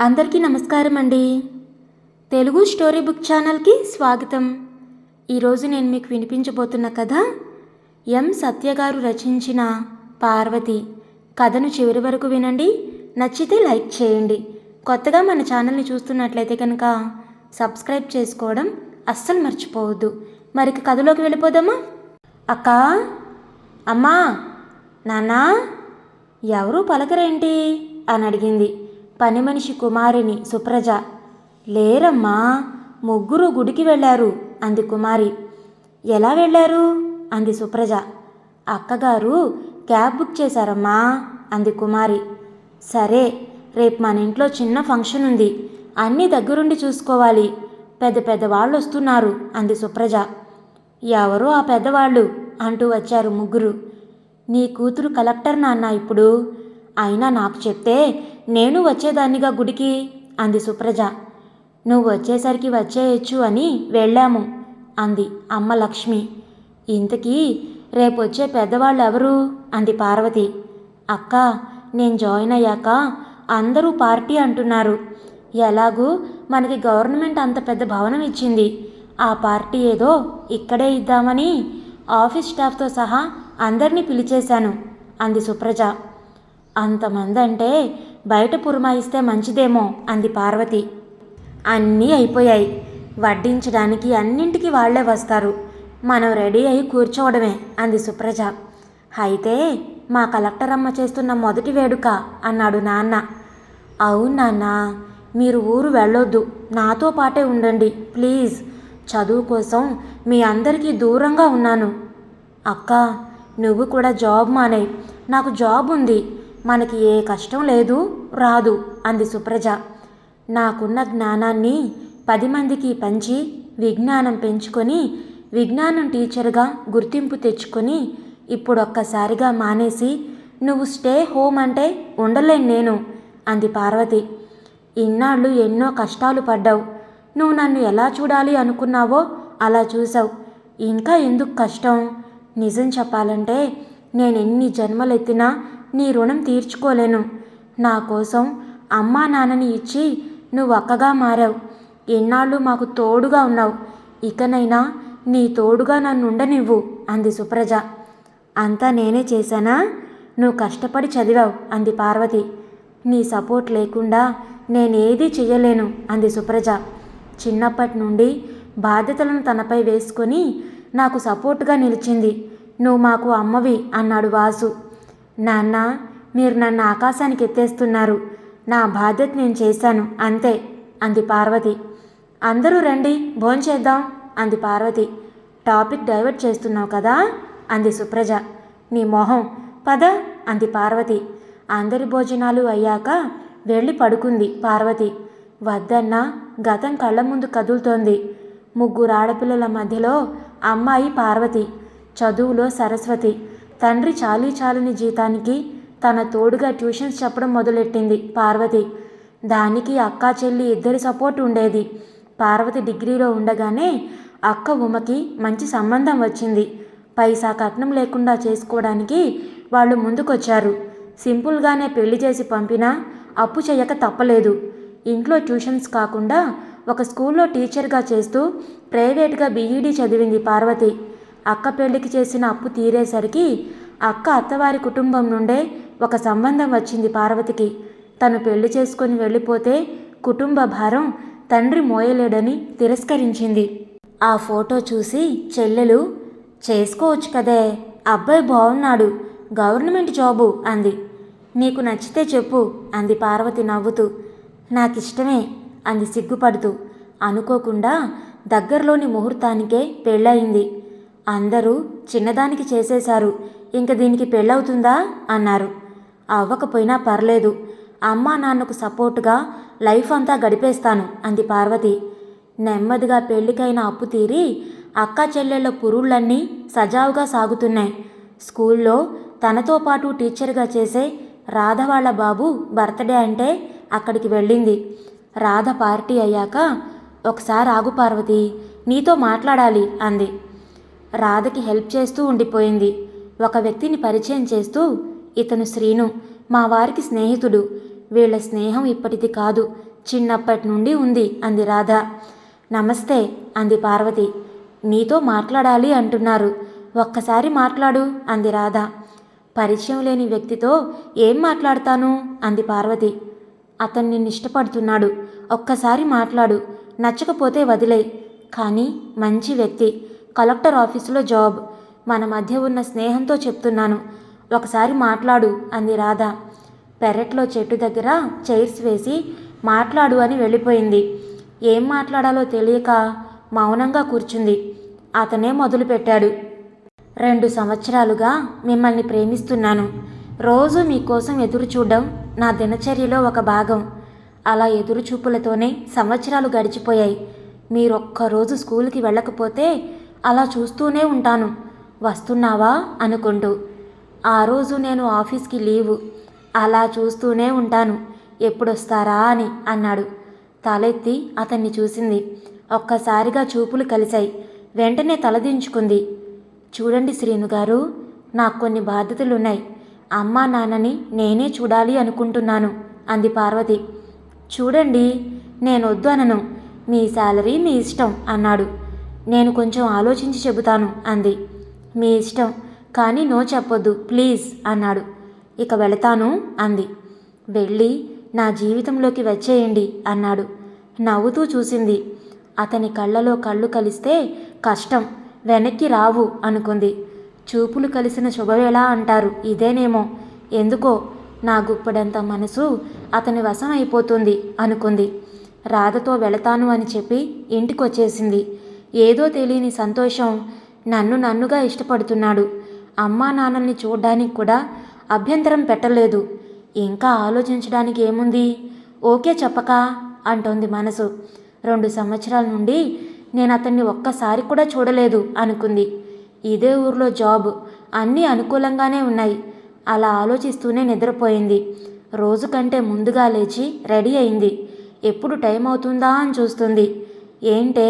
అందరికీ నమస్కారం అండి తెలుగు స్టోరీ బుక్ ఛానల్కి స్వాగతం. ఈరోజు నేను మీకు వినిపించబోతున్న కథ ఎం. సత్య గారు రచించిన పార్వతి. కథను చివరి వరకు వినండి. నచ్చితే లైక్ చేయండి. కొత్తగా మన ఛానల్ని చూస్తున్నట్లయితే కనుక సబ్స్క్రైబ్ చేసుకోవడం అస్సలు మర్చిపోవద్దు. మరికి కథలోకి వెళ్ళిపోదామా? అక్క అమ్మా నాన్నా ఎవరూ పలకరేంటి? అని అడిగింది. పని మనిషి కుమారిని సుప్రజ లేరమ్మా ముగ్గురు గుడికి వెళ్ళారు అంది కుమారి. ఎలా వెళ్ళారు? అంది సుప్రజ. అక్కగారు క్యాబ్ బుక్ చేశారమ్మా అంది కుమారి. సరే రేపు మన ఇంట్లో చిన్న ఫంక్షన్ ఉంది. అన్నీ దగ్గరుండి చూసుకోవాలి. పెద్ద పెద్ద వాళ్ళు వస్తున్నారు అంది సుప్రజ. ఎవరో ఆ పెద్దవాళ్ళు అంటూ వచ్చారు ముగ్గురు. నీ కూతురు కలెక్టర్ నాన్న ఇప్పుడు. అయినా నాకు చెప్తే నేను వచ్చేదాన్నిగా గుడికి అంది సుప్రజ. నువ్వు వచ్చేసరికి వచ్చేయచ్చు అని వెళ్ళాము అంది అమ్మ లక్ష్మి. ఇంతకీ రేపొచ్చే పెద్దవాళ్ళు ఎవరు అంది పార్వతి. అక్క నేను జాయిన్ అయ్యాక అందరూ పార్టీ అంటున్నారు. ఎలాగూ మనకి గవర్నమెంట్ అంత పెద్ద భవనం ఇచ్చింది. ఆ పార్టీ ఏదో ఇక్కడే ఇద్దామని ఆఫీస్ స్టాఫ్తో సహా అందరినీ పిలిచేశాను అంది సుప్రజ. అంతమంది అంటే బయట పురమాయిస్తే మంచిదేమో అంది పార్వతి. అన్నీ అయిపోయాయి. వడ్డించడానికి అన్నింటికి వాళ్ళే వస్తారు. మనం రెడీ అయి కూర్చోవడమే అంది సుప్రజ. అయితే మా కలెక్టర్ అమ్మ చేస్తున్న మొదటి వేడుక అన్నాడు నాన్న. అవును నాన్న మీరు ఊరు వెళ్ళొద్దు. నాతో పాటే ఉండండి ప్లీజ్. చదువు కోసం మీ అందరికీ దూరంగా ఉన్నాను. అక్క నువ్వు కూడా జాబ్ మానే. నాకు జాబ్ ఉంది. మనకి ఏ కష్టం లేదు రాదు అంది సుప్రజ. నాకున్న జ్ఞానాన్ని పది మందికి పంచి విజ్ఞానం పెంచుకొని విజ్ఞానం టీచర్గా గుర్తింపు తెచ్చుకొని ఇప్పుడొక్కసారిగా మానేసి నువ్వు స్టే హోమ్ అంటే ఉండలేను నేను అంది పార్వతి. ఇన్నాళ్ళు ఎన్నో కష్టాలు పడ్డావు. నువ్వు నన్ను ఎలా చూడాలి అనుకున్నావో అలా చూసావు. ఇంకా ఎందుకు కష్టం? నిజం చెప్పాలంటే నేను ఎన్ని జన్మలెత్తినా నీ రుణం తీర్చుకోలేను. నా కోసం అమ్మా నాన్నని ఇచ్చి నువ్వు అక్కగా మారావు. ఎన్నాళ్ళు మాకు తోడుగా ఉన్నావు. ఇకనైనా నీ తోడుగా నన్ను ఉండనివ్వు అంది సుప్రజ. అంతా నేనే చేశానా? నువ్వు కష్టపడి చదివావు అంది పార్వతి. నీ సపోర్ట్ లేకుండా నేనేదీ చెయ్యలేను అంది సుప్రజ. చిన్నప్పటి నుండి బాధ్యతలను తనపై వేసుకొని నాకు సపోర్టుగా నిలిచింది. నువ్వు మాకు అమ్మవి అన్నాడు వాసు. నాన్న మీరు నన్ను ఆకాశానికి ఎత్తేస్తున్నారు. నా బాధ్యత నేను చేశాను అంతే అంది పార్వతి. అందరూ రండి భోంచేద్దాం అంది పార్వతి. టాపిక్ డైవర్ట్ చేస్తున్నావు కదా అంది సుప్రజ. నీ మొహం పద అంది పార్వతి. అందరి భోజనాలు అయ్యాక వెళ్ళి పడుకుంది పార్వతి. వద్దన్న గతం కళ్ళ ముందు కదులుతోంది. ముగ్గురు ఆడపిల్లల మధ్యలో అమ్మాయి పార్వతి చదువులో సరస్వతి. తండ్రి చాలీ చాలని జీతానికి తన తోడుగా ట్యూషన్స్ చెప్పడం మొదలెట్టింది పార్వతి. దానికి అక్క చెల్లి ఇద్దరి సపోర్ట్ ఉండేది. పార్వతి డిగ్రీలో ఉండగానే అక్క ఉమకి మంచి సంబంధం వచ్చింది. పైసా కట్నం లేకుండా చేసుకోవడానికి వాళ్ళు ముందుకొచ్చారు. సింపుల్గానే పెళ్ళి చేసి పంపినా అప్పు చేయక తప్పలేదు. ఇంట్లో ట్యూషన్స్ కాకుండా ఒక స్కూల్లో టీచర్గా చేస్తూ ప్రైవేట్గా బీఈడీ చదివింది పార్వతి. అక్క పెళ్ళికి చేసిన అప్పు తీరేసరికి అక్క అత్తవారి కుటుంబం నుండే ఒక సంబంధం వచ్చింది పార్వతికి. తను పెళ్ళి చేసుకుని వెళ్ళిపోతే కుటుంబ భారం తండ్రి మోయలేడని తిరస్కరించింది. ఆ ఫోటో చూసి చెల్లెలు చేసుకోవచ్చు కదే అబ్బాయి బాగున్నాడు గవర్నమెంట్ జాబు అంది. నీకు నచ్చితే చెప్పు అంది పార్వతి నవ్వుతూ. నాకిష్టమే అంది సిగ్గుపడుతూ. అనుకోకుండా దగ్గరలోని ముహూర్తానికే పెళ్ళయింది. అందరూ చిన్నదానికి చేసేశారు. ఇంక దీనికి పెళ్ళవుతుందా? అన్నారు. అవ్వకపోయినా పర్లేదు. అమ్మా నాన్నకు సపోర్టుగా లైఫ్ అంతా గడిపేస్తాను అంది పార్వతి. నెమ్మదిగా పెళ్ళికైన అప్పు తీరి అక్క చెల్లెళ్ళ పురుళ్ళన్నీ సజావుగా సాగుతున్నాయి. స్కూల్లో తనతో పాటు టీచర్గా చేసే రాధ వాళ్ళ బాబు బర్త్డే అంటే అక్కడికి వెళ్ళింది. రాధ పార్టీ అయ్యాక ఒకసారి ఆగు పార్వతి నీతో మాట్లాడాలి అంది. రాధకి హెల్ప్ చేస్తూ ఉండిపోయింది. ఒక వ్యక్తిని పరిచయం చేస్తూ ఇతను శ్రీను మా వారికి స్నేహితుడు. వీళ్ళ స్నేహం ఇప్పటిది కాదు. చిన్నప్పటి నుండి ఉంది అంది రాధ. నమస్తే అంది పార్వతి. నీతో మాట్లాడాలి అంటున్నారు. ఒక్కసారి మాట్లాడు అంది రాధ. పరిచయం లేని వ్యక్తితో ఏం మాట్లాడతాను? అంది పార్వతి. అతను నిన్ను ఇష్టపడుతున్నాడు. ఒక్కసారి మాట్లాడు. నచ్చకపోతే వదిలే కానీ మంచి వ్యక్తి. కలెక్టర్ ఆఫీసులో జాబ్. మన మధ్య ఉన్న స్నేహంతో చెప్తున్నాను. ఒకసారి మాట్లాడు అంది రాధ. పెరట్లో చెట్టు దగ్గర చైర్స్ వేసి మాట్లాడు అని వెళ్ళిపోయింది. ఏం మాట్లాడాలో తెలియక మౌనంగా కూర్చుంది. అతనే మొదలుపెట్టాడు. రెండు సంవత్సరాలుగా మిమ్మల్ని ప్రేమిస్తున్నాను. రోజు మీకోసం ఎదురు చూడడం నా దినచర్యలో ఒక భాగం. అలా ఎదురు చూపులతోనే సంవత్సరాలు గడిచిపోయాయి. మీరొక్కరోజు స్కూల్కి వెళ్ళకపోతే అలా చూస్తూనే ఉంటాను. వస్తున్నావా? అనుకుంటూ. ఆ రోజు నేను ఆఫీస్కి లీవు. అలా చూస్తూనే ఉంటాను. ఎప్పుడొస్తారా అని అన్నాడు. తలెత్తి అతన్ని చూసింది. ఒక్కసారిగా చూపులు కలిశాయి. వెంటనే తలదించుకుంది. చూడండి శ్రీను గారు నాకు కొన్ని బాధ్యతలున్నాయి. అమ్మా నాన్నని నేనే చూడాలి అనుకుంటున్నాను అంది పార్వతి. చూడండి నేను వద్దు అనను మీ శాలరీ మీ ఇష్టం అన్నాడు. నేను కొంచెం ఆలోచించి చెబుతాను అంది. మీ ఇష్టం కానీ నో చెప్పొద్దు ప్లీజ్ అన్నాడు. ఇక వెళతాను అంది. వెళ్ళి నా జీవితంలోకి వచ్చేయండి అన్నాడు. నవ్వుతూ చూసింది. అతని కళ్ళలో కళ్ళు కలిస్తే కష్టం వెనక్కి రావు అనుకుంది. చూపులు కలిసిన శుభవేళ అంటారు ఇదేనేమో. ఎందుకో నా గుప్పడంత మనసు అతని వశం అయిపోతుంది అనుకుంది. రాధతో వెళతాను అని చెప్పి ఇంటికొచ్చేసింది. ఏదో తెలియని సంతోషం నన్ను నన్నుగా ఇష్టపడుతున్నాడు. అమ్మా నాన్నల్ని చూడ్డానికి కూడా అభ్యంతరం పెట్టలేదు. ఇంకా ఆలోచించడానికి ఏముంది? ఓకే చెప్పక అంటోంది మనసు. రెండు సంవత్సరాల నుండి నేను అతన్ని ఒక్కసారి కూడా చూడలేదు అనుకుంది. ఇదే ఊర్లో జాబ్. అన్నీ అనుకూలంగానే ఉన్నాయి. అలా ఆలోచిస్తూనే నిద్రపోయింది. రోజు కంటే ముందుగా లేచి రెడీ అయింది. ఎప్పుడు టైం అవుతుందా అని చూస్తుంది. ఏంటే?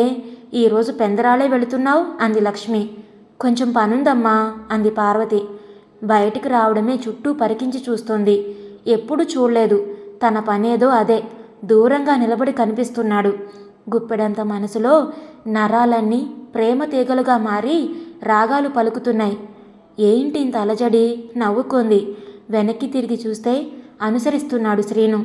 ఈరోజు పెందరాలే వెళుతున్నావు? అంది లక్ష్మి. కొంచెం పనుందమ్మా అంది పార్వతి. బయటికి రావడమే చుట్టూ పరికించి చూస్తుంది. ఎప్పుడు చూడలేదు. తన పనేదో అదే. దూరంగా నిలబడి కనిపిస్తున్నాడు. గుప్పెడంత మనసులో నరాలన్నీ ప్రేమ తీగలుగా మారి రాగాలు పలుకుతున్నాయి. ఏంటి ఇంత అలజడి? నవ్వుకుంది. వెనక్కి తిరిగి చూస్తే అనుసరిస్తున్నాడు శ్రీను.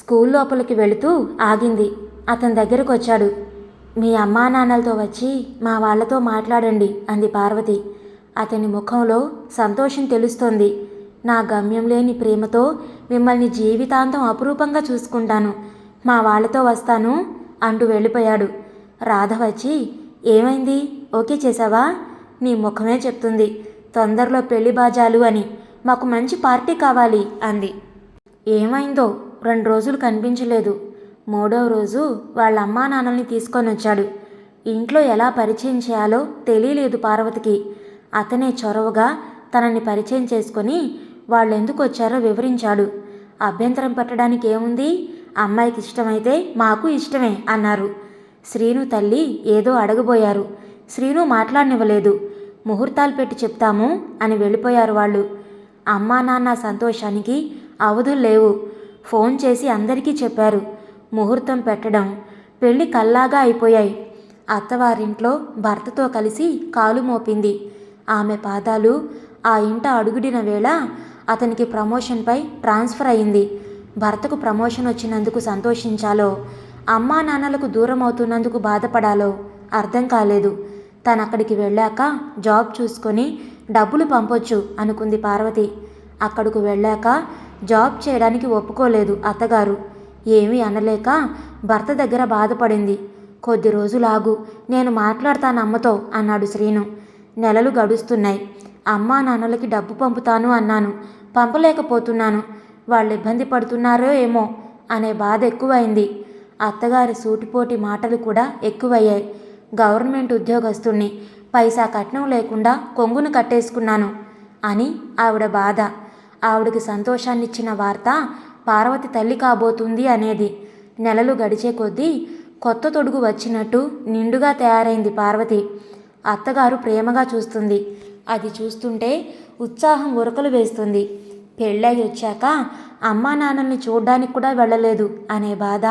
స్కూల్ లోపలికి వెళుతూ ఆగింది. అతని దగ్గరకు వచ్చాడు మీ అమ్మా నాన్నలతో వచ్చి మా వాళ్ళతో మాట్లాడండి అంది పార్వతి. అతని ముఖంలో సంతోషం తెలుస్తోంది. నా గమ్యం లేని ప్రేమతో మిమ్మల్ని జీవితాంతం అపురూపంగా చూసుకుంటాను. మా వాళ్ళతో వస్తాను అంటూ వెళ్ళిపోయాడు. రాధ వచ్చి ఏమైంది? ఓకే చేసావా? నీ ముఖమే చెప్తుంది. తొందరలో పెళ్ళి బాజాలు అని. మాకు మంచి పార్టీ కావాలి అంది. ఏమైందో రెండు రోజులు కనిపించలేదు. మూడవ రోజు వాళ్ళ అమ్మా నాన్నల్ని తీసుకొని వచ్చాడు. ఇంట్లో ఎలా పరిచయం చేయాలో తెలియలేదు పార్వతికి. అతనే చొరవగా తనని పరిచయం చేసుకొని వాళ్ళు ఎందుకు వచ్చారో వివరించాడు. అభ్యంతరం పెట్టడానికి ఏముంది? అమ్మాయికి ఇష్టమైతే మాకు ఇష్టమే అన్నారు. శ్రీను తల్లి ఏదో అడగబోయారు. శ్రీను మాట్లాడనివ్వలేదు. ముహూర్తాలు పెట్టి చెప్తాము అని వెళ్ళిపోయారు వాళ్ళు. అమ్మా నాన్న సంతోషానికి అవధులు లేవు. ఫోన్ చేసి అందరికీ చెప్పారు. ముహూర్తం పెట్టడం పెళ్ళి కల్లాగా అయిపోయాయి. అత్తవారింట్లో భర్తతో కలిసి కాలు మోపింది. ఆమె పాదాలు ఆ ఇంట అడుగుడిన వేళ అతనికి ప్రమోషన్పై ట్రాన్స్ఫర్ అయింది. భర్తకు ప్రమోషన్ వచ్చినందుకు సంతోషించాలో అమ్మా నాన్నలకు దూరం అవుతున్నందుకు బాధపడాలో అర్థం కాలేదు. తను అక్కడికి వెళ్ళాక జాబ్ చూసుకొని డబ్బులు పంపొచ్చు అనుకుంది పార్వతి. అక్కడకు వెళ్ళాక జాబ్ చేయడానికి ఒప్పుకోలేదు అత్తగారు. ఏమీ అనలేక భర్త దగ్గర బాధపడింది. కొద్ది రోజులాగు నేను మాట్లాడతాను అమ్మతో అన్నాడు శ్రీను. నెలలు గడుస్తున్నాయి. అమ్మా నాన్నలకి డబ్బు పంపుతాను అన్నాను. పంపలేకపోతున్నాను. వాళ్ళు ఇబ్బంది పడుతున్నారో ఏమో అనే బాధ ఎక్కువైంది. అత్తగారి సూటిపోటి మాటలు కూడా ఎక్కువయ్యాయి. గవర్నమెంట్ ఉద్యోగస్తుణ్ణి పైసా కట్నం లేకుండా కొంగును కట్టేసుకున్నాను అని ఆవిడ బాధ. ఆవిడకి సంతోషాన్నిచ్చిన వార్త పార్వతి తల్లి కాబోతుంది అనేది. నెలలు గడిచే కొద్దీ కొత్త తొడుగు వచ్చినట్టు నిండుగా తయారైంది పార్వతి. అత్తగారు ప్రేమగా చూస్తుంది. అది చూస్తుంటే ఉత్సాహం ఉరకలు వేస్తుంది. పెళ్ళై వచ్చాక అమ్మా నాన్నల్ని చూడ్డానికి కూడా వెళ్ళలేదు అనే బాధ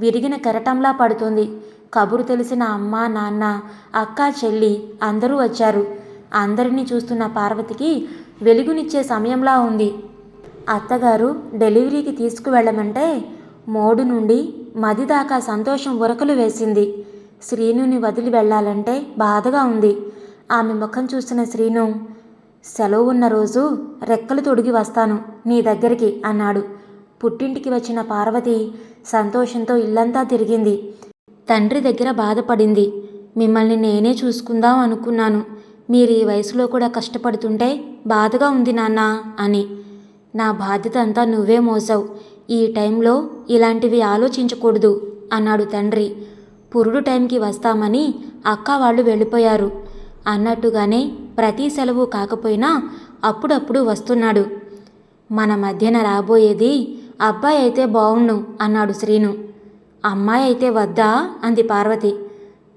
విరిగిన కెరటంలా పడుతుంది. కబురు తెలిసిన అమ్మ నాన్న అక్క చెల్లి అందరూ వచ్చారు. అందరినీ చూస్తున్న పార్వతికి వెలుగునిచ్చే సమయంలా ఉంది. అత్తగారు డెలివరీకి తీసుకువెళ్ళమంటే మోడు నుండి మది దాకా సంతోషం ఉరకలు వేసింది. శ్రీనుని వదిలి వెళ్ళాలంటే బాధగా ఉంది. ఆమె ముఖం చూసిన శ్రీను సెలవు ఉన్న రోజు రెక్కలు తొడిగి వస్తాను నీ దగ్గరికి అన్నాడు. పుట్టింటికి వచ్చిన పార్వతి సంతోషంతో ఇల్లంతా తిరిగింది. తండ్రి దగ్గర బాధపడింది. మిమ్మల్ని నేనే చూసుకుందాం అనుకున్నాను. మీరు ఈ వయసులో కూడా కష్టపడుతుంటే బాధగా ఉంది నాన్న అని నా బాధ్యత అంతా నువ్వే మోసావు. ఈ టైంలో ఇలాంటివి ఆలోచించకూడదు అన్నాడు తండ్రి. పురుడు టైంకి వస్తామని అక్క వాళ్ళు వెళ్ళిపోయారు. అన్నట్టుగానే ప్రతి సెలవు కాకపోయినా అప్పుడప్పుడు వస్తున్నాడు. మన మధ్యన రాబోయేది అబ్బాయి అయితే బావుండు అన్నాడు శ్రీను. అమ్మాయి అయితే వద్దా? అంది పార్వతి.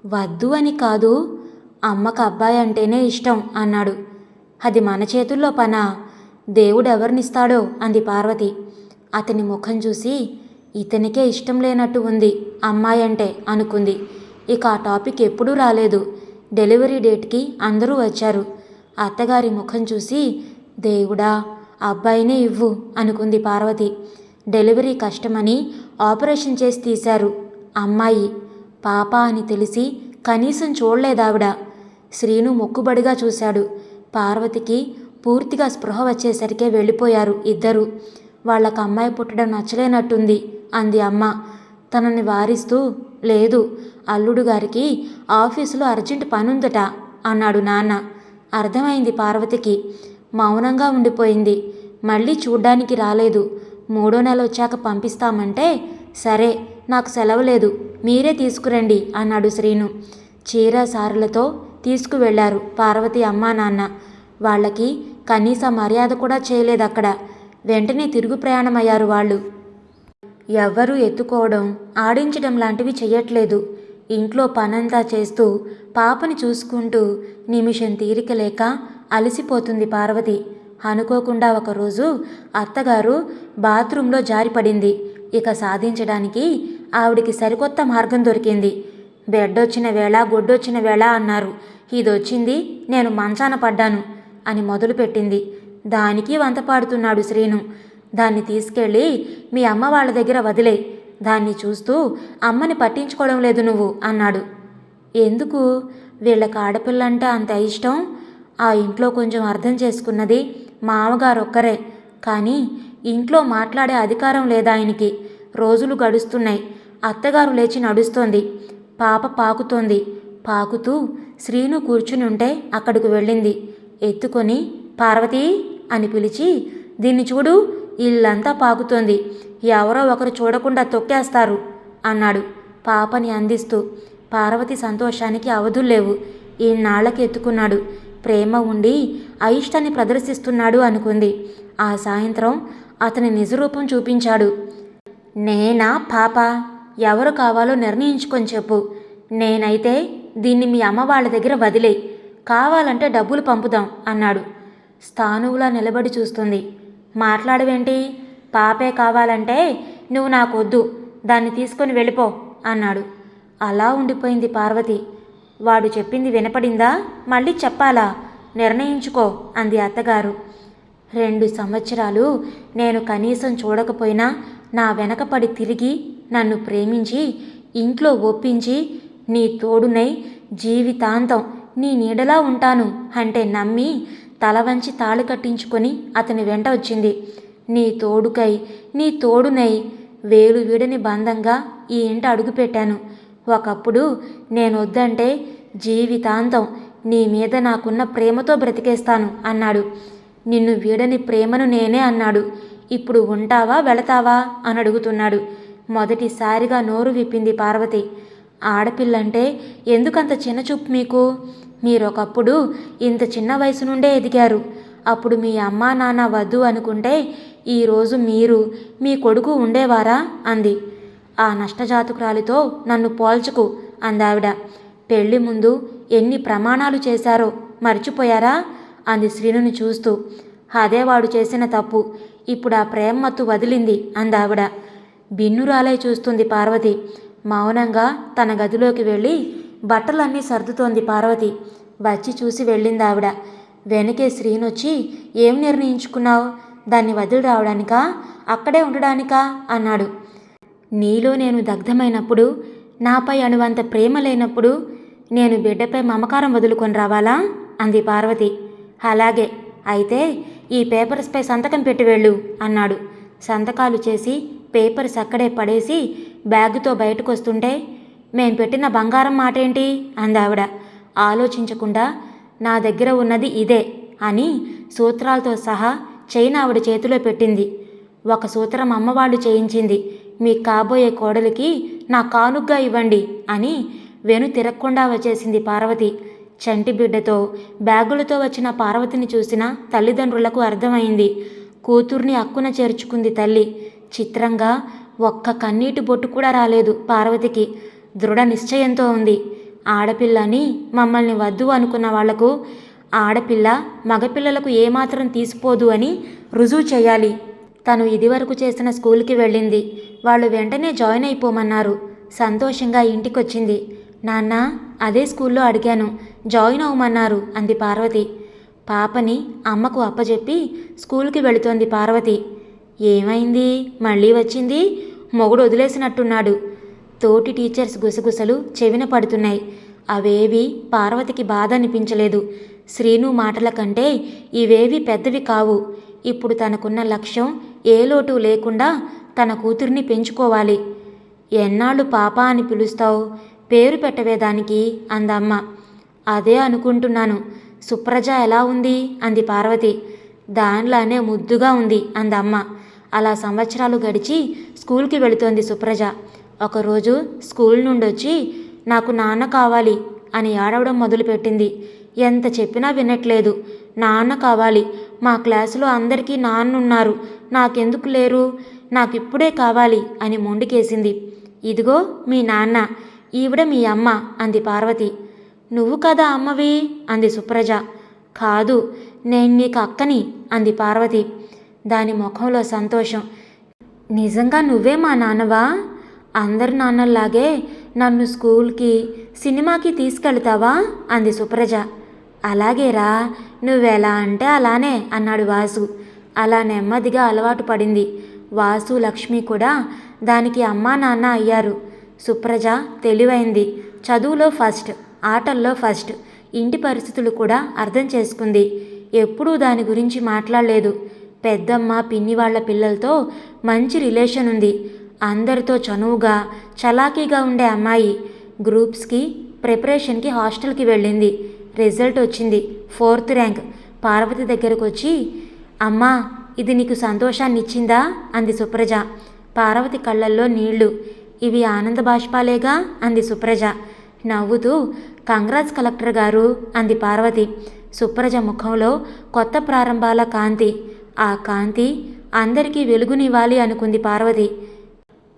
వద్దు అని కాదు అమ్మకు అబ్బాయి అంటేనే ఇష్టం అన్నాడు. అది మన చేతుల్లో పనా? దేవుడు ఎవరినిస్తాడో అంది పార్వతి. అతని ముఖం చూసి ఇతనికే ఇష్టం లేనట్టు ఉంది అమ్మాయి అంటే అనుకుంది. ఇక ఆ టాపిక్ ఎప్పుడూ రాలేదు. డెలివరీ డేట్కి అందరూ వచ్చారు. అత్తగారి ముఖం చూసి దేవుడా అబ్బాయినే ఇవ్వు అనుకుంది పార్వతి. డెలివరీ కష్టమని ఆపరేషన్ చేసి తీశారు. అమ్మాయి పాప అని తెలిసి కనీసం చూడలేదావిడ. శ్రీను మొక్కుబడిగా చూశాడు. పార్వతికి పూర్తిగా స్పృహ వచ్చేసరికే వెళ్ళిపోయారు ఇద్దరు. వాళ్ళకు అమ్మాయి పుట్టడం నచ్చలేనట్టుంది అంది అమ్మ. తనని వారిస్తూ లేదు అల్లుడు గారికి ఆఫీసులో అర్జెంట్ పనుందట అన్నాడు నాన్న. అర్థమైంది పార్వతికి. మౌనంగా ఉండిపోయింది. మళ్ళీ చూడ్డానికి రాలేదు. మూడో నెల వచ్చాక పంపిస్తామంటే సరే నాకు సెలవు లేదు మీరే తీసుకురండి అన్నాడు శ్రీను. చీర సారులతో తీసుకువెళ్ళారు పార్వతి అమ్మా నాన్న. వాళ్ళకి కనీస మర్యాద కూడా చేయలేదు అక్కడ వెంటనే తిరుగు ప్రయాణమయ్యారు వాళ్ళు. ఎవ్వరూ ఎత్తుకోవడం ఆడించడం లాంటివి చేయట్లేదు ఇంట్లో పనంతా చేస్తూ పాపని చూసుకుంటూ నిమిషం తీరిక లేక అలసిపోతుంది పార్వతి. అనుకోకుండా ఒకరోజు అత్తగారు బాత్రూంలో జారిపడింది. ఇక సాధించడానికి ఆవిడికి సరికొత్త మార్గం దొరికింది. బెడ్డొచ్చిన వేళ గొడ్డొచ్చిన వేళ అన్నారు. ఇదొచ్చింది నేను మంచాన పడ్డాను. అని మొదలుపెట్టింది. దానికి వంత పాడుతున్నాడు శ్రీను. దాన్ని తీసుకెళ్ళి మీ అమ్మ వాళ్ళ దగ్గర వదిలే. దాన్ని చూస్తూ అమ్మని పట్టించుకోవడం లేదు నువ్వు అన్నాడు. ఎందుకు? వీళ్ళకి ఆడపిల్లంటే అంత ఇష్టం? ఆ ఇంట్లో కొంచెం అర్థం చేసుకున్నది మామగారు ఒక్కరే కానీ ఇంట్లో మాట్లాడే అధికారం లేదా ఆయనకి. రోజులు గడుస్తున్నాయి. అత్తగారు లేచి నడుస్తోంది. పాప పాకుతోంది. పాకుతూ శ్రీను కూర్చుని ఉంటే అక్కడికి వెళ్ళింది. ఎత్తుకొని పార్వతి అని పిలిచి దీన్ని చూడు ఇల్లంతా పాకుతోంది ఎవరో ఒకరు చూడకుండా తొక్కేస్తారు అన్నాడు. పాపని అందిస్తూ పార్వతి సంతోషానికి అవధుల్లేవు ఈనాళ్ళకి ఎత్తుకున్నాడు. ప్రేమ ఉండి అయిష్టాన్ని ప్రదర్శిస్తున్నాడు అనుకుంది. ఆ సాయంత్రం అతని నిజరూపం చూపించాడు. నేనా పాప? ఎవరు కావాలో నిర్ణయించుకొని చెప్పు. నేనైతే దీన్ని మీ అమ్మ వాళ్ళ దగ్గర వదిలే. కావాలంటే డబ్బులు పంపుదాం అన్నాడు. స్థానువులా నిలబడి చూస్తుంది. మాట్లాడవేంటి? పాపే కావాలంటే నువ్వు నాకొద్దు దాన్ని తీసుకొని వెళ్ళిపో అన్నాడు. అలా ఉండిపోయింది పార్వతి. వాడు చెప్పింది వినపడిందా? మళ్ళీ చెప్పాలా? నిర్ణయించుకో అంది అత్తగారు. రెండు సంవత్సరాలు నేను కనీసం చూడకపోయినా నా వెనకపడి తిరిగి నన్ను ప్రేమించి ఇంట్లో ఒప్పించి నీ తోడునై జీవితాంతం నీ నీడలా ఉంటాను అంటే నమ్మి తల వంచి తాళి కట్టించుకొని అతని వెంట వచ్చింది. నీ తోడుకై నీ తోడునై వేలు వీడని బంధంగా ఈ ఇంట అడుగుపెట్టాను. ఒకప్పుడు నేను వద్దంటే జీవితాంతం నీ మీద నాకున్న ప్రేమతో బ్రతికేస్తాను అన్నాడు. నిన్ను వీడని ప్రేమను నేనే అన్నాడు. ఇప్పుడు ఉంటావా వెళతావా అని అడుగుతున్నాడు. మొదటిసారిగా నోరు విప్పింది పార్వతి. ఆడపిల్లంటే ఎందుకంత చిన్న చూపు మీకు? మీరొకప్పుడు ఇంత చిన్న వయసు నుండే ఎదిగారు. అప్పుడు మీ అమ్మా నాన్న వద్దు అనుకుంటే ఈరోజు మీరు మీ కొడుకు ఉండేవారా? అంది. ఆ నష్టజాతకురాలితో నన్ను పోల్చుకు అందావిడ. పెళ్ళి ముందు ఎన్ని ప్రమాణాలు చేశారో మర్చిపోయారా? అంది శ్రీనుని చూస్తూ. అదే వాడు చేసిన తప్పు. ఇప్పుడు ఆ ప్రేమ మత్తు వదిలింది అందావిడ. బిన్నురాలై చూస్తుంది పార్వతి. మౌనంగా తన గదిలోకి వెళ్ళి బట్టలన్నీ సర్దుతోంది పార్వతి. వచ్చి చూసి వెళ్ళింది ఆవిడ వెనకే శ్రీనొచ్చి ఏం నిర్ణయించుకున్నావు? దాన్ని వదిలి రావడానికా? అక్కడే ఉండడానికా? అన్నాడు. నీలో నేను దగ్ధమైనప్పుడు నాపై అణువంత ప్రేమ లేనప్పుడు నేను బిడ్డపై మమకారం వదులుకొని రావాలా? అంది పార్వతి. అలాగే. అయితే ఈ పేపర్స్పై సంతకం పెట్టి వెళ్ళు అన్నాడు. సంతకాలు చేసి పేపర్స్ అక్కడే పడేసి బ్యాగుతో బయటకు వస్తుంటే మేం పెట్టిన బంగారం మాటేంటి? అందావిడ. ఆలోచించకుండా నా దగ్గర ఉన్నది ఇదే అని సూత్రాలతో సహా చైన్ ఆవిడ చేతిలో పెట్టింది. ఒక సూత్రం అమ్మవాళ్ళు చేయించింది. మీ కాబోయే కోడలికి నా కానుగ్గా ఇవ్వండి అని వెను తిరగకుండా వచ్చేసింది పార్వతి. చంటి బిడ్డతో బ్యాగులతో వచ్చిన పార్వతిని చూసిన తల్లిదండ్రులకు అర్థమైంది. కూతుర్ని అక్కున చేర్చుకుంది తల్లి. చిత్రంగా ఒక్క కన్నీటి బొట్టు కూడా రాలేదు పార్వతికి. దృఢ నిశ్చయంతో ఉంది. ఆడపిల్లని మమ్మల్ని వద్దు అనుకున్న వాళ్ళకు ఆడపిల్ల మగపిల్లలకు ఏమాత్రం తీసిపోదు అని రుజువు చేయాలి. తను ఇదివరకు చేసిన స్కూల్కి వెళ్ళింది. వాళ్ళు వెంటనే జాయిన్ అయిపోమన్నారు. సంతోషంగా ఇంటికొచ్చింది. నాన్న అదే స్కూల్లో అడిగాను. జాయిన్ అవ్వమన్నారు అంది పార్వతి. పాపని అమ్మకు అప్పచెప్పి స్కూల్కి వెళుతోంది పార్వతి. ఏమైంది? మళ్ళీ వచ్చింది? మొగుడు వదిలేసినట్టున్నాడు. తోటి టీచర్స్ గుసగుసలు చెవిన పడుతున్నాయి. అవేవి పార్వతికి బాధ అనిపించలేదు శ్రీను మాటల కంటే ఇవేవి పెద్దవి కావు. ఇప్పుడు తనకున్న లక్ష్యం ఏ లోటు లేకుండా తన కూతుర్ని పెంచుకోవాలి. ఎన్నాళ్ళు పాప అని పిలుస్తావు? పేరు పెట్టవేదానికి అందమ్మ. అదే అనుకుంటున్నాను. సుప్రజ ఎలా ఉంది? అంది పార్వతి. దానిలానే ముద్దుగా ఉంది అందమ్మ. అలా సంవత్సరాలు గడిచి స్కూల్కి వెళుతోంది సుప్రజ. ఒకరోజు స్కూల్ నుండి వచ్చి నాకు నాన్న కావాలి అని ఆడవడం మొదలుపెట్టింది. ఎంత చెప్పినా వినట్లేదు. నాన్న కావాలి. మా క్లాసులో అందరికీ నాన్నున్నారు. నాకెందుకు లేరు? నాకు ఇప్పుడే కావాలి అని మొండికేసింది. ఇదిగో మీ నాన్న. ఈవిడ మీ అమ్మ అంది పార్వతి. నువ్వు కదా అమ్మవి అంది సుప్రజ. కాదు. నేను నీకు అక్కని అంది పార్వతి. దాని ముఖంలో సంతోషం. నిజంగా నువ్వే మా నాన్నవా? అందరి నాన్నల్లాగే నన్ను స్కూల్కి సినిమాకి తీసుకెళ్తావా? అంది సుప్రజ. అలాగేరా నువ్వెలా అంటే అలానే అన్నాడు వాసు. అలా నెమ్మదిగా అలవాటు పడింది. వాసు లక్ష్మి కూడా దానికి అమ్మా నాన్న అయ్యారు. సుప్రజ తెలివైంది. చదువులో ఫస్ట్ ఆటల్లో ఫస్ట్ ఇంటి పరిస్థితులు కూడా అర్థం చేసుకుంది. ఎప్పుడూ దాని గురించి మాట్లాడలేదు. పెద్దమ్మ పిన్ని వాళ్ళ పిల్లలతో మంచి రిలేషన్ ఉంది. అందరితో చనువుగా చలాకీగా ఉండే అమ్మాయి గ్రూప్స్కి ప్రిపరేషన్కి హాస్టల్కి వెళ్ళింది. రిజల్ట్ వచ్చింది. Fourth rank. పార్వతి దగ్గరకు వచ్చి అమ్మా ఇది నీకు సంతోషాన్ని ఇచ్చిందా అంది సుప్రజ. పార్వతి కళ్ళల్లో నీళ్ళు. ఇవి ఆనంద బాష్పాలేగా? అంది సుప్రజ. నవ్వుతూ కంగ్రాట్స్ కలెక్టర్ గారు అంది పార్వతి. సుప్రజ ముఖంలో కొత్త ప్రారంభాల కాంతి. ఆ కాంతి అందరికీ వెలుగునివ్వాలి అనుకుంది పార్వతి.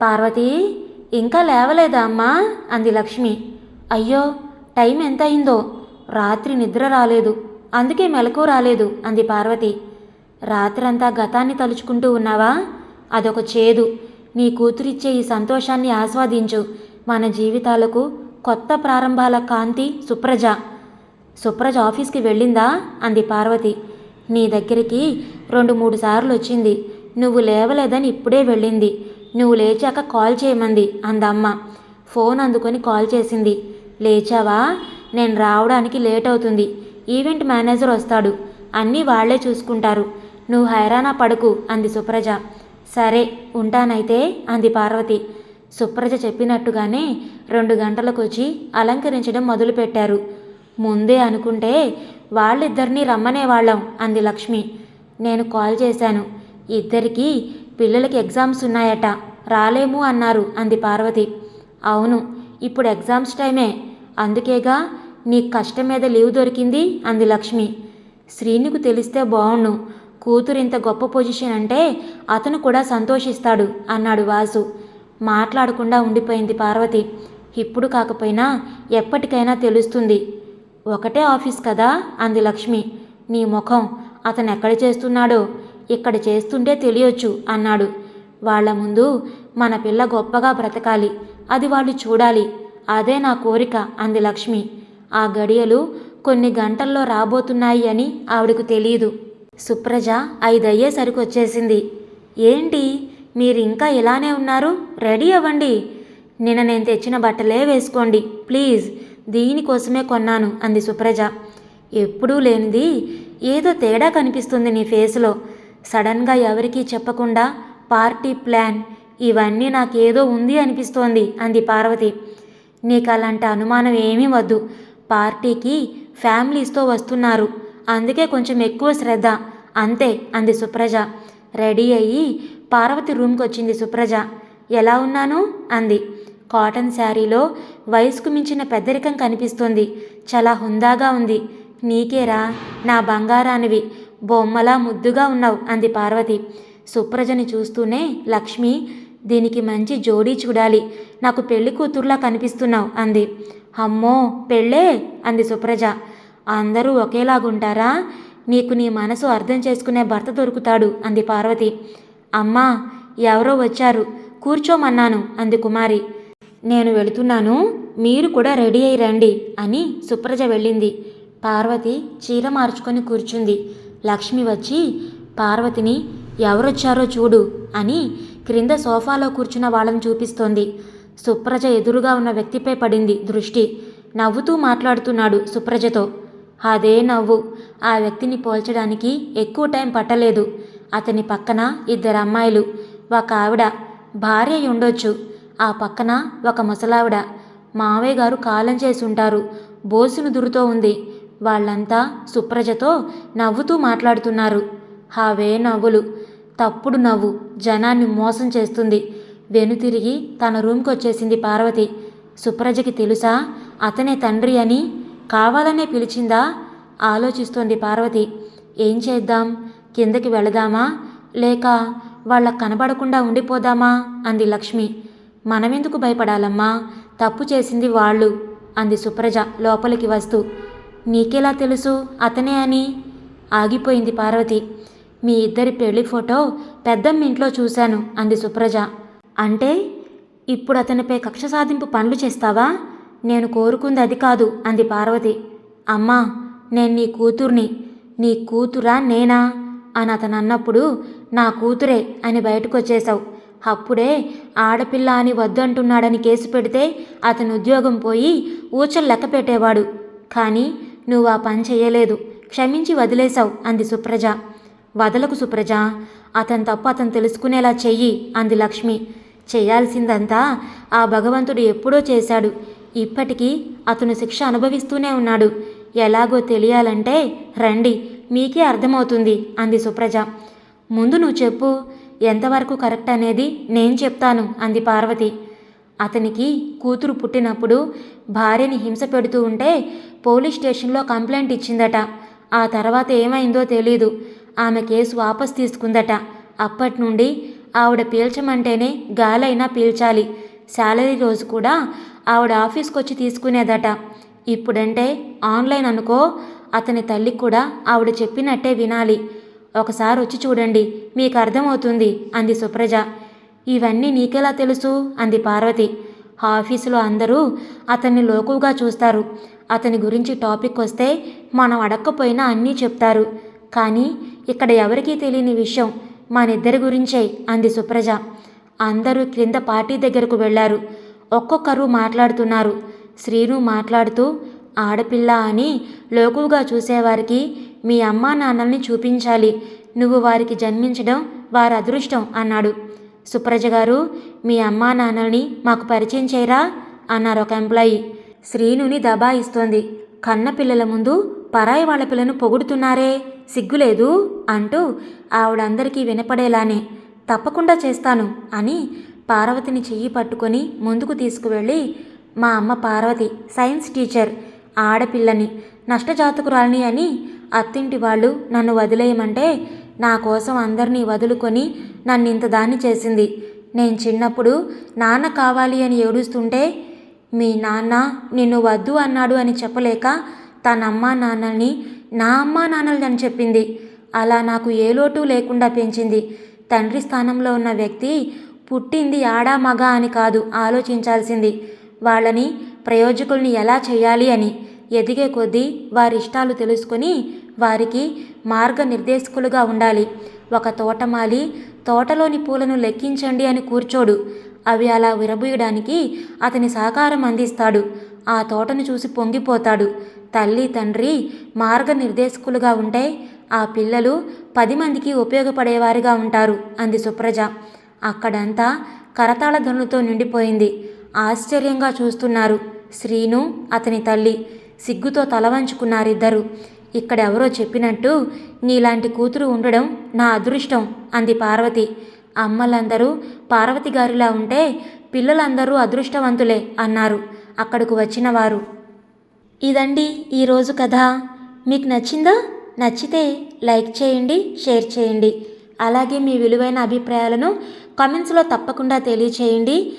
పార్వతి ఇంకా లేవలేదా అమ్మా? అంది లక్ష్మి. అయ్యో టైం ఎంత అయిందో రాత్రి నిద్ర రాలేదు. అందుకే మెలకు రాలేదు అంది పార్వతి. రాత్రంతా గతాన్ని తలుచుకుంటూ ఉన్నావా? అదొక చేదు. నీ కూతురిచ్చే ఈ సంతోషాన్ని ఆస్వాదించు. మన జీవితాలకు కొత్త ప్రారంభాల కాంతి సుప్రజ. సుప్రజ ఆఫీస్కి వెళ్ళిందా? అంది పార్వతి. నీ దగ్గరికి రెండు మూడు సార్లు వచ్చింది నువ్వు లేవలేదని ఇప్పుడే వెళ్ళింది. నువ్వు లేచాక కాల్ చేయమంది అందమ్మ. ఫోన్ అందుకొని కాల్ చేసింది. లేచావా? నేను రావడానికి లేట్ అవుతుంది. ఈవెంట్ మేనేజర్ వస్తాడు. అన్నీ వాళ్ళే చూసుకుంటారు. నువ్వు హైరానా పడుకు అంది సుప్రజ. సరే ఉంటానైతే అంది పార్వతి. సుప్రజ చెప్పినట్టుగానే రెండు గంటలకు వచ్చి అలంకరించడం మొదలుపెట్టారు. ముందే అనుకుంటే వాళ్ళిద్దరినీ రమ్మనేవాళ్ళం అంది లక్ష్మి. నేను కాల్ చేశాను. ఇద్దరికీ పిల్లలకి ఎగ్జామ్స్ ఉన్నాయట. రాలేము అన్నారు అంది పార్వతి. అవును ఇప్పుడు ఎగ్జామ్స్ టైమే. అందుకేగా నీకు కష్టం మీద లీవ్ దొరికింది అంది లక్ష్మి. శ్రీనికు తెలిస్తే బావుణ్ణు కూతురు ఇంత గొప్ప పొజిషన్ అంటే అతను కూడా సంతోషిస్తాడు అన్నాడు వాసు. మాట్లాడకుండా ఉండిపోయింది పార్వతి. ఇప్పుడు కాకపోయినా ఎప్పటికైనా తెలుస్తుంది. ఒకటే ఆఫీస్ కదా అంది లక్ష్మి. నీ ముఖం అతను ఎక్కడ చేస్తున్నాడో ఇక్కడ చేస్తుంటే తెలియొచ్చు అన్నాడు. వాళ్ళ ముందు మన పిల్ల గొప్పగా బ్రతకాలి అది వాళ్ళు చూడాలి. అదే నా కోరిక అంది లక్ష్మి. ఆ గడియలు కొన్ని గంటల్లో రాబోతున్నాయి అని ఆవిడకు తెలియదు సుప్రజ ఐదయ్యేసరికి వచ్చేసింది. ఏంటి మీరు ఇంకా ఇలానే ఉన్నారు? రెడీ అవ్వండి. నిన్న నేను తెచ్చిన బట్టలే వేసుకోండి. ప్లీజ్ దీనికోసమే కొన్నాను అంది సుప్రజ. ఎప్పుడూ లేనిది ఏదో తేడా కనిపిస్తుంది నీ ఫేస్లో. సడన్గా ఎవరికీ చెప్పకుండా పార్టీ ప్లాన్ ఇవన్నీ నాకేదో ఉంది అనిపిస్తోంది అంది పార్వతి. నీకు అలాంటి అనుమానం ఏమీ వద్దు. పార్టీకి ఫ్యామిలీస్తో వస్తున్నారు. అందుకే కొంచెం ఎక్కువ శ్రద్ధ. అంతే అంది సుప్రజ. రెడీ అయ్యి పార్వతి రూమ్కి వచ్చింది సుప్రజ. ఎలా ఉన్నాను? అంది. కాటన్ శారీలో వయసుకు మించిన పెద్దరికం కనిపిస్తుంది. చాలా హుందాగా ఉంది. నీకేరా? నా బంగారానివి. బొమ్మలా ముద్దుగా ఉన్నావు అంది పార్వతి. సుప్రజని చూస్తూనే లక్ష్మి దీనికి మంచి జోడీ చూడాలి. నాకు పెళ్ళి కూతుర్లా కనిపిస్తున్నావు అంది. అమ్మో పెళ్ళే అంది సుప్రజ. అందరూ ఒకేలాగుంటారా? నీకు నీ మనసు అర్థం చేసుకునే భర్త దొరుకుతాడు అంది పార్వతి. అమ్మా ఎవరో వచ్చారు. కూర్చోమన్నాను అంది కుమారి. నేను వెళుతున్నాను మీరు కూడా రెడీ అయి రండి అని సుప్రజ వెళ్ళింది. పార్వతి చీర మార్చుకొని కూర్చుంది. లక్ష్మి వచ్చి పార్వతిని ఎవరొచ్చారో చూడు అని క్రింద సోఫాలో కూర్చున్న వాళ్ళని చూపిస్తోంది. సుప్రజ ఎదురుగా ఉన్న వ్యక్తిపై పడింది దృష్టి. నవ్వుతూ మాట్లాడుతున్నాడు సుప్రజతో. అదే నవ్వు. ఆ వ్యక్తిని పోల్చడానికి ఎక్కువ టైం పట్టలేదు. అతని పక్కన ఇద్దరు అమ్మాయిలు. ఒక ఆవిడ భార్య ఉండొచ్చు. ఆ పక్కన ఒక ముసలావిడ. మావయ్య గారు కాలం చేసి ఉంటారు. బోసును దురుతో ఉంది. వాళ్ళంతా సుప్రజతో నవ్వుతూ మాట్లాడుతున్నారు. హావే నవ్వులు. తప్పుడు నవ్వు జనాన్ని మోసం చేస్తుంది. వెనుతిరిగి తన రూమ్కి వచ్చేసింది పార్వతి. సుప్రజకి తెలుసా? అతనే తండ్రి అని కావాలనే పిలిచిందా? ఆలోచిస్తోంది పార్వతి. ఏం చేద్దాం? కిందకి వెళదామా? లేక వాళ్ళకు కనబడకుండా ఉండిపోదామా? అంది లక్ష్మి. మనమెందుకు భయపడాలమ్మా? తప్పు చేసింది వాళ్ళు అంది సుప్రజ లోపలికి వస్తూ. నీకెలా తెలుసు? అతనే అని. ఆగిపోయింది పార్వతి. మీ ఇద్దరి పెళ్ళి ఫోటో పెద్దమ్మ ఇంట్లో చూశాను అంది సుప్రజ. అంటే ఇప్పుడు అతనిపై కక్ష సాధింపు పనులు చేస్తావా? నేను కోరుకుంది అది కాదు అంది పార్వతి. అమ్మా నేను నీ కూతుర్ని. నీ కూతురా నేనా? అని అతను అన్నప్పుడు నా కూతురే అని బయటకొచ్చేశావు. అప్పుడే ఆడపిల్ల అని వద్దంటున్నాడని కేసు పెడితే అతని ఉద్యోగం పోయి ఊచలు లెక్క పెట్టేవాడు. కానీ నువ్వు ఆ పని చేయలేదు. క్షమించి వదిలేశావు అంది సుప్రజ. వదలకు సుప్రజ. అతని తప్పు అతను తెలుసుకునేలా చెయ్యి అంది లక్ష్మి. చేయాల్సిందంతా ఆ భగవంతుడు ఎప్పుడో చేశాడు. ఇప్పటికీ అతను శిక్ష అనుభవిస్తూనే ఉన్నాడు. ఎలాగో తెలియాలంటే రండి మీకే అర్థమవుతుంది అంది సుప్రజ. ముందు నువ్వు చెప్పు ఎంతవరకు కరెక్ట్ అనేది నేను చెప్తాను అంది పార్వతి. అతనికి కూతురు పుట్టినప్పుడు భార్యని హింస పెడుతూ ఉంటే పోలీస్ స్టేషన్లో కంప్లైంట్ ఇచ్చిందట. ఆ తర్వాత ఏమైందో తెలీదు. ఆమె కేసు వాపస్ తీసుకుందట. అప్పటి నుండి ఆవిడ పీల్చమంటేనే గాలైనా పీల్చాలి. శాలరీ రోజు కూడా ఆవిడ ఆఫీస్కి వచ్చి తీసుకునేదట. ఇప్పుడంటే ఆన్లైన్ అనుకో అతని తల్లికి కూడా ఆవిడ చెప్పినట్టే వినాలి. ఒకసారి వచ్చి చూడండి మీకు అర్థమవుతుంది అంది సుప్రజ. ఇవన్నీ నీకెలా తెలుసు? అంది పార్వతి. ఆఫీసులో అందరూ అతన్ని లోకుగా చూస్తారు. అతని గురించి టాపిక్ వస్తే మనం అడగకపోయినా అన్నీ చెప్తారు. కానీ ఇక్కడ ఎవరికీ తెలియని విషయం మనిద్దరి గురించే అంది సుప్రజ. అందరూ క్రింద పార్టీ దగ్గరకు వెళ్ళారు ఒక్కొక్కరు మాట్లాడుతున్నారు. శ్రీను మాట్లాడుతూ ఆడపిల్ల అని లోకుగా చూసేవారికి మీ అమ్మా నాన్నల్ని చూపించాలి. నువ్వు వారికి జన్మించడం వారి అదృష్టం అన్నాడు. సుప్రజ గారు మీ అమ్మా నాన్నల్ని మాకు పరిచయం చేయరా? అన్నారు ఒక ఎంప్లాయీ. శ్రీనుని దబాయిస్తోంది కన్న పిల్లల ముందు పరాయి వాళ్ళ పిల్లను పొగుడుతున్నారే? సిగ్గులేదు? అంటూ ఆవిడందరికీ వినపడేలానే తప్పకుండా చేస్తాను అని పార్వతిని చెయ్యి పట్టుకొని ముందుకు తీసుకువెళ్ళి మా అమ్మ పార్వతి సైన్స్ టీచర్ ఆడపిల్లని నష్టజాతకురాలిని అని అత్తింటి వాళ్ళు నన్ను వదిలేయమంటే నా కోసం అందరినీ వదులుకొని నన్ను ఇంత దాన్ని చేసింది. నేను చిన్నప్పుడు నాన్న కావాలి అని ఏడుస్తుంటే మీ నాన్న నిన్ను వద్దు అన్నాడు అని చెప్పలేక తన అమ్మా నాన్నల్ని నా అమ్మా నాన్నలు అని చెప్పింది. అలా నాకు ఏ లోటు లేకుండా పెంచింది. తండ్రి స్థానంలో ఉన్న వ్యక్తి పుట్టింది ఆడా మగ అని కాదు ఆలోచించాల్సింది. వాళ్ళని ప్రయోజకుల్ని ఎలా చేయాలి అని ఎదిగే కొద్దీ వారి ఇష్టాలు తెలుసుకొని వారికి మార్గనిర్దేశకులుగా ఉండాలి. ఒక తోటమాలి తోటలోని పూలను లెక్కించండి అని కూర్చోడు. అవి అలా విరబూయడానికి అతని సహకారం అందిస్తాడు. ఆ తోటను చూసి పొంగిపోతాడు. తల్లి తండ్రి మార్గనిర్దేశకులుగా ఉంటే ఆ పిల్లలు పది మందికి ఉపయోగపడేవారిగా ఉంటారు అంది సుప్రజ. అక్కడంతా కరతాళ ధ్వనులతో నిండిపోయింది. ఆశ్చర్యంగా చూస్తున్నారు. శ్రీను అతని తల్లి. సిగ్గుతో తల వంచుకున్నారిద్దరు ఇక్కడెవరో చెప్పినట్టు నీలాంటి కూతురు ఉండడం నా అదృష్టం అంది పార్వతి. అమ్మలందరూ పార్వతి గారిలా ఉంటే పిల్లలందరూ అదృష్టవంతులే అన్నారు అక్కడకు వచ్చిన వారు. ఇదండి ఈరోజు కథ. మీకు నచ్చిందా? నచ్చితే లైక్ చేయండి షేర్ చేయండి. అలాగే మీ విలువైన అభిప్రాయాలను కామెంట్స్లో తప్పకుండా తెలియచేయండి.